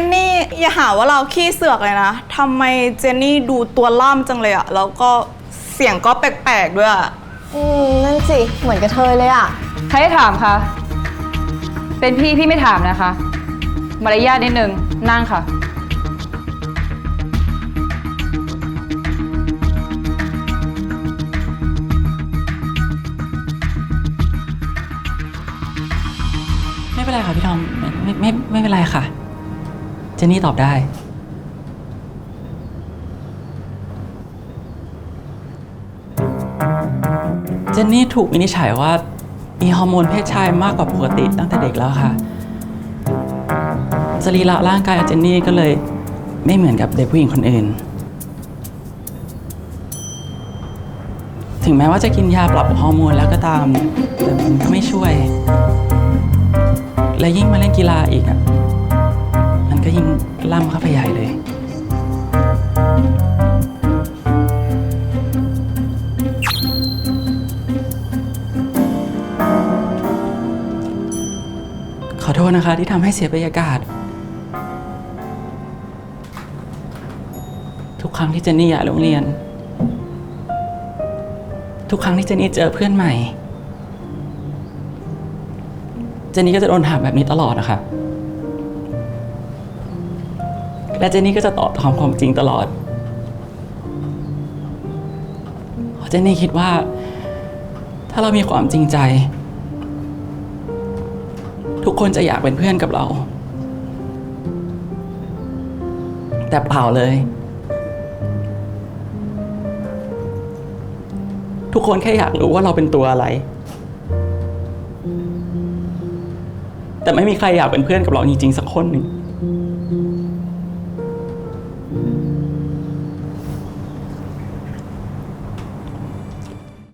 นนี่อย่าหาว่าเราขี้เสือกเลยนะทำไมเจนนี่ดูตัวล่ำจังเลยอะแล้วก็เสียงก็แปลกๆด้วยอะอืมนั่นสิเหมือนกระเทยเลยอะใครให้ถามคะ เป็นพี่พี่ไม่ถามนะคะ มารยาทนิดนึง นั่งค่ะ ไม่เป็นไรค่ะพี่ทอมไม่ไม่ไม่ไม่เป็นไรค่ะ เจนนี่ตอบได้ เจนนี่ถูกวินิจฉัยว่า มีฮอร์โมนเพศชายมากกว่าปกติตั้งแต่เด็กแล้วค่ะ สรีระร่างกายของเจนนี่ก็เลยไม่เหมือนกับเด็กผู้หญิงคนอื่น ถึงแม้ว่าจะกินยาปรับฮอร์โมนแล้วก็ตาม แต่มันก็ไม่ช่วย และยิ่งมาเล่นกีฬาอีกอะ ล่ำเข้าไปใหญ่เลย ขอโทษนะคะที่ทำให้เสียบรรยากาศ ทุกครั้งที่เจนนี่อยากโรงเรียน ทุกครั้งที่เจนนี่เจอเพื่อนใหม่ เจนนี่ก็จะโดนถามแบบนี้ตลอดนะคะ และเจนนี่ก็จะตอบตามความจริงตลอดเพราะเจนนี่คิดว่า ถ้าเรามีความจริงใจ ทุกคนจะอยากเป็นเพื่อนกับเรา แต่เปล่าเลย ทุกคนแค่อยากรู้ว่าเราเป็นตัวอะไร แต่ไม่มีใครอยากเป็นเพื่อนกับเราจริงๆสักคนหนึ่ง